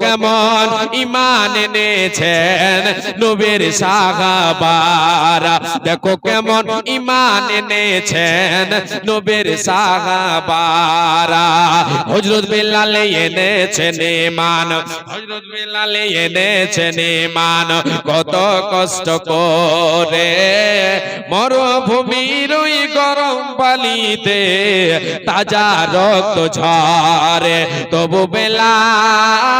কেমন ইমান এনেছেন নবীর সাহাবারা? দেখো কেমন ইমান এনেছেন নবীর সাহাবারা। হযরত বেলাল এনেছেন ইমান হযরত বেলাল এনেছেন ইমান কত কষ্ট করে মরুভূমির ওই গরম পানিতে তাজা রক্ত ঝরে। তবু বেলাল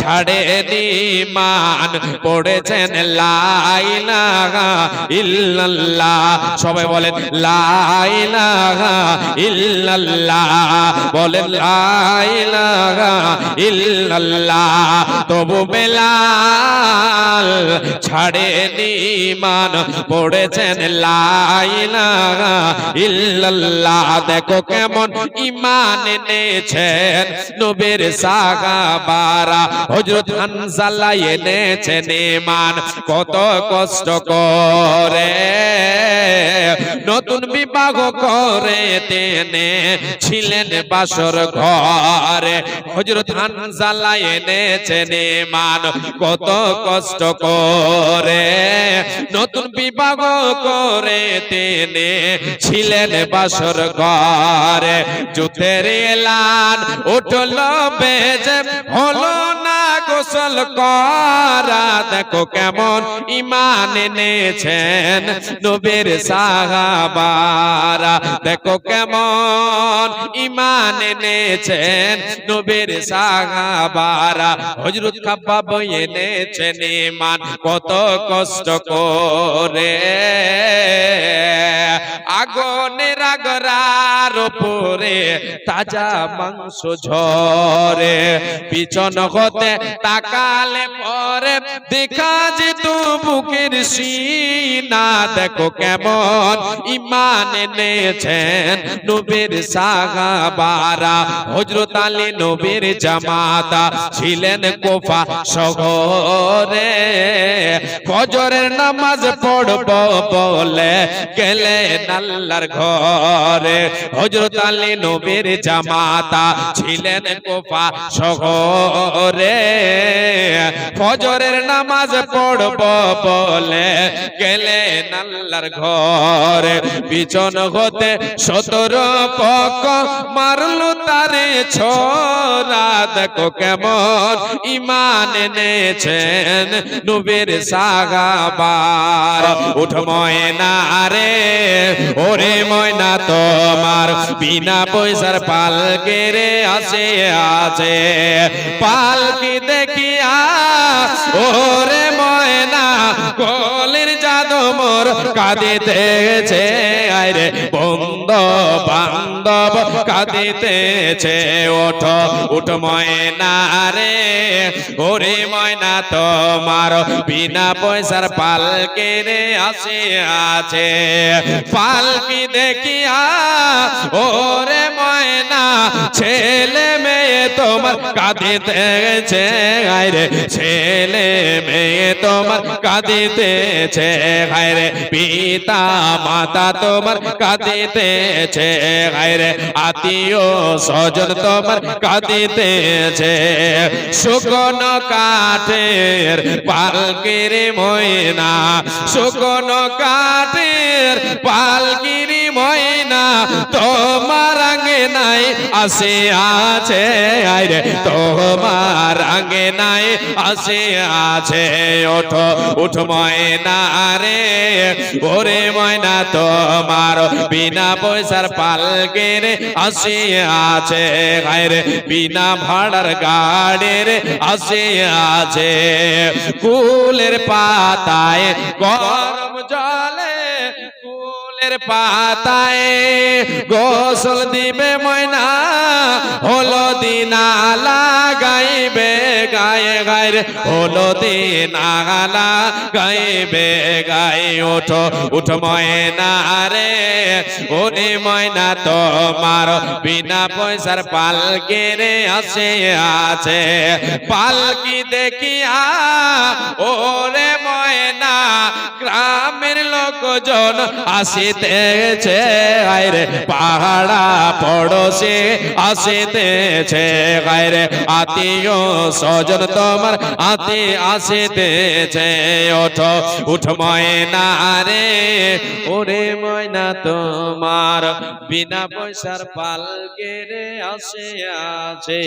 ছাড়ে মান, পড়েছেন ইল্লাল্লাহ। সবাই বলেন ইল্লাল্লাহ। বলেন ইল্লাল্লাহ। তবু বেলাল ছাড়ে মান, পড়েছেন লাইলাহা ইল্লাল্লাহ। দেখো কেমন ইমান এনেছেন নবীর সাহাবারা। হযরত হানজালা এনেছেন ইমান কত কষ্ট করে। নতুন বিবাহ করে তেনে ছিলেন বাসর ঘরে। হযরত হানজালা এনেছেন ইমান কত কষ্ট করে। নতুন বিবাহ করে তেনে ছিলেন বাসর ঘরে। যুদ্ধের এলান উঠল বেজে, হলো গোসল করা, দেখো কেমন ইমান এনেছেন নবীর সাহাবারা। দেখো কেমন ইমান এনেছেন নবীর সাহাবারা। হযরত খাব্বাব এনেছেন ইমান কত কষ্ট করে। আগুনের আগরার উপরে তাজা মাংস ঝরে। পিছন হতে তাকালে পরে দেখা যেত বুকের সিনা। দেখো কেমন ইমান এনেছেন নবীর সাহাবারা। হজরত আলী নবীর জামাতা ছিলেন কোফা শহরে। ফজরের নামাজ পড়ব বলে গেলেন আল্লাহর ঘরে। হজরত আলী নবীর জামাতা ছিলেন কোফা শহরে। ফজরের নামাজ পড়ব বলে গেলেন আল্লাহর ঘরে। পিছন হতে সতর পক মারলো তারে ছোরা দেখো কেমন ইমান এনেছেন নবীর সাগাবার। উঠ ময়না রে, ওরে ময়না, তোমার বিনা পয়সার পালকে রে আসে আছে পালকি দেখিয়া, ওরে ময়না, কলের জাদু মোর কাঁদিতেছে আরে বন্ধ বান্ধব কাঁদিতেছে ওঠ, উঠ ময়না রে, ওরে ময়না, তোমার বিনা পয়সার পালকে রে আসে আছে পালকি দেখিয়া ওরে ময়না ছেলে তোমার কাঁদিতেছে আরে ছেলে মেয়ে তোমার কাঁদিতেছে হায়রে পিতা মাতা তোমার কাঁদিতেছে হায়রে আত্মীয় স্বজন তোমার কাঁদিতেছে শুকন কাঠের পালকিরি ময়না, শুকনো কাঠের পালকিরি তোমার আগে নাই, আসে, আছে আরে তোমার আগে নাই, আসে, আছে, ওঠো, উঠ ময়না রে। ওরে ময়না, তোমার বিনা পয়সার পালকে রে। আসে, আছে রে, বিনা ভাড়ার গাড়ি রে। আসে, আছে, কুলের পাতায় গরম জলে কুলের পাতায় গোসল দিবে ময়না হলো দিনা লাগাইবে গায়ে গায়ে হলো দিন আগালা গাইবে গায়ে ওঠো, উঠ ময়না রে ওরে ময়না তোমার বিনা পয়সার পালকে রে আসে, আছে। পালকি দেখিয়া, ওরে ময়না, গ্রামের লোকজন আসিতেছে আইরে পাহাড়া পড়োশে আসিতেছে গায়রে আত্মীয় সজন তোমার আতি আসিতেছে। ওঠো, উঠ ময়না রে, ওরে ময়না তোমার, বিনা পয়সার পালকে রে আসে আছে